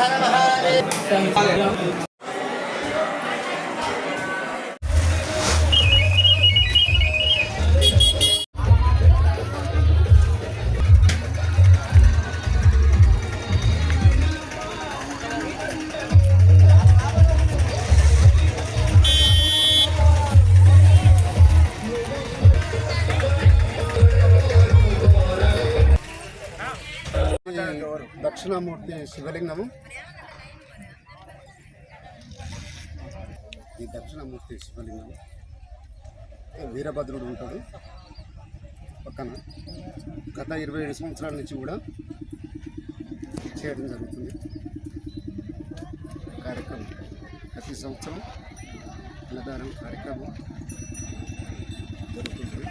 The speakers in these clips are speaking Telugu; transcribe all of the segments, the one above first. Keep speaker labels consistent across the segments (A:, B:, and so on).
A: హర మహాదేవ్
B: ఈ దక్షిణామూర్తి శివలింగము. ఈ దక్షిణామూర్తి శివలింగం వీరభద్రుడు ఉంటాడు. పక్కన గత ఇరవై ఏడు సంవత్సరాల నుంచి కూడా చేయడం జరుగుతుంది. కార్యక్రమం. ప్రతి సంవత్సరం అన్నదానం కార్యక్రమం జరుగుతుంది.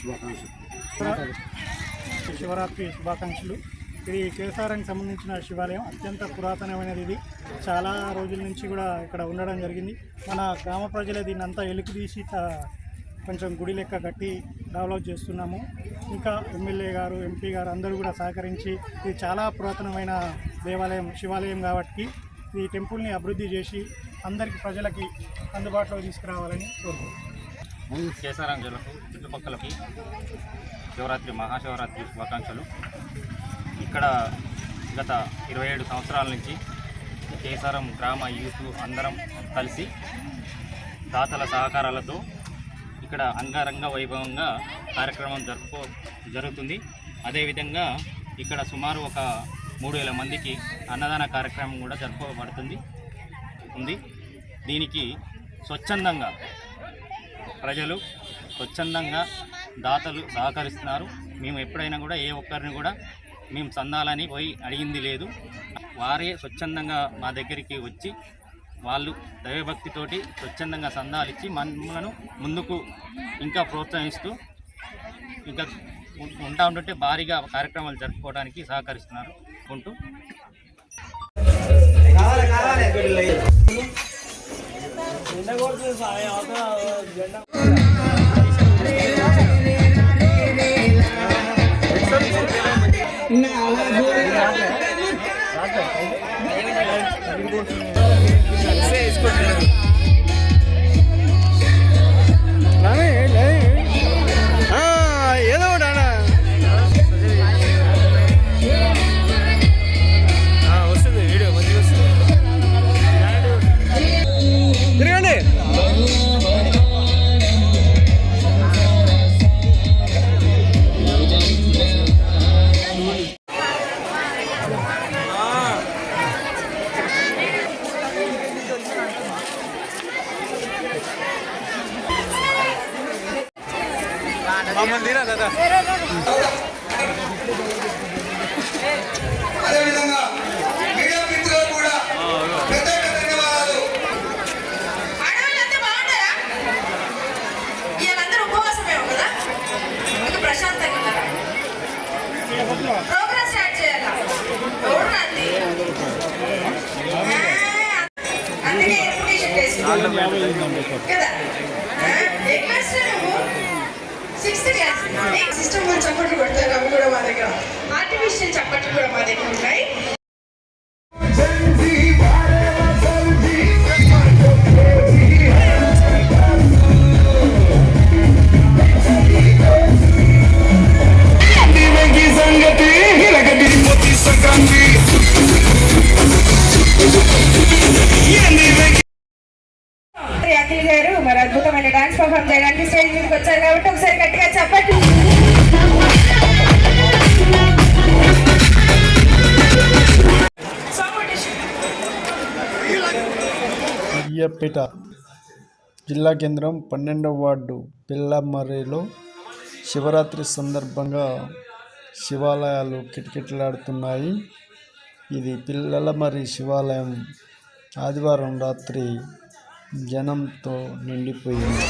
B: శుభాకాంక్షలు. శుభాకాంక్షలు
C: శివరాత్రి శుభాకాంక్షలు. ఇది కేసారానికి సంబంధించిన శివాలయం అత్యంత పురాతనమైనది ఇది. చాలా రోజుల నుంచి కూడా ఇక్కడ ఉండడం జరిగింది. మన గ్రామ ప్రజలే దీన్ని అంతా ఎలుకు తీసి కొంచెం గుడి లెక్క కట్టి డెవలప్ చేస్తున్నాము. ఇంకా ఎమ్మెల్యే గారు ఎంపీ గారు అందరూ కూడా సహకరించి ఇది చాలా పురాతనమైన దేవాలయం శివాలయం కాబట్టి ఈ టెంపుల్ని అభివృద్ధి చేసి అందరికి ప్రజలకి అందుబాటులో తీసుకురావాలని కోరుకుంటున్నాను
D: కేసారాం జిల్లాకు చుట్టుపక్కలకి శివరాత్రి మహాశివరాత్రి శుభాకాంక్షలు. ఇక్కడ గత ఇరవై ఏడు సంవత్సరాల నుంచి కేసారం గ్రామ యూత్ అందరం కలిసి దాతల సహకారాలతో ఇక్కడ అంగరంగ వైభవంగా కార్యక్రమం జరుపుకో జరుగుతుంది. అదేవిధంగా ఇక్కడ సుమారు ఒక మూడు వేల మందికి అన్నదాన కార్యక్రమం కూడా జరుపుకోబడుతుంది. ఉంది. దీనికి స్వచ్ఛందంగా ప్రజలు స్వచ్ఛందంగా దాతలు సహకరిస్తున్నారు. మేము ఎప్పుడైనా కూడా ఏ ఒక్కరిని కూడా మేము సందాలని పోయి అడిగింది లేదు. వారే స్వచ్ఛందంగా మా దగ్గరికి వచ్చి వాళ్ళు దైవభక్తితోటి స్వచ్ఛందంగా సందాలు ఇచ్చి మనను ముందుకు ఇంకా ప్రోత్సహిస్తూ ఇంకా ఉంటా ఉంటుంటే భారీగా కార్యక్రమాలు జరుపుకోవడానికి సహకరిస్తున్నారు ఉంటూ.
C: జెండా
E: అదేవిధంగా మీడియా మిత్రులు కూడా ప్రత్యేక ధన్యవాదాలు.
F: ఆడవాళ్ళంతా బాగుంటారా వీళ్ళందరూ ఉపవాసమేమో కదా? ఇంకా ప్రశాంతంగా ఉన్నారా? ప్రోగ్రామ్ స్టార్ట్ చేయాలా? అందుకే ఇన్విటేషన్ కదా? సిక్స్త్ క్లాస్ సిస్టమ్ వాళ్ళు చప్పట్లు కొడతారు అవి కూడా మా దగ్గర. ఆర్టిఫిషియల్ చప్పట్లు కూడా మా దగ్గర ఉన్నాయి.
G: సూర్యాపేట జిల్లా కేంద్రం పన్నెండవ వార్డు పిల్లమర్రిలో శివరాత్రి సందర్భంగా శివాలయాలు కిటకిటలాడుతున్నాయి. ఇది పిల్లలమర్రి శివాలయం. ఆదివారం రాత్రి జనంతో నిండిపోయింది.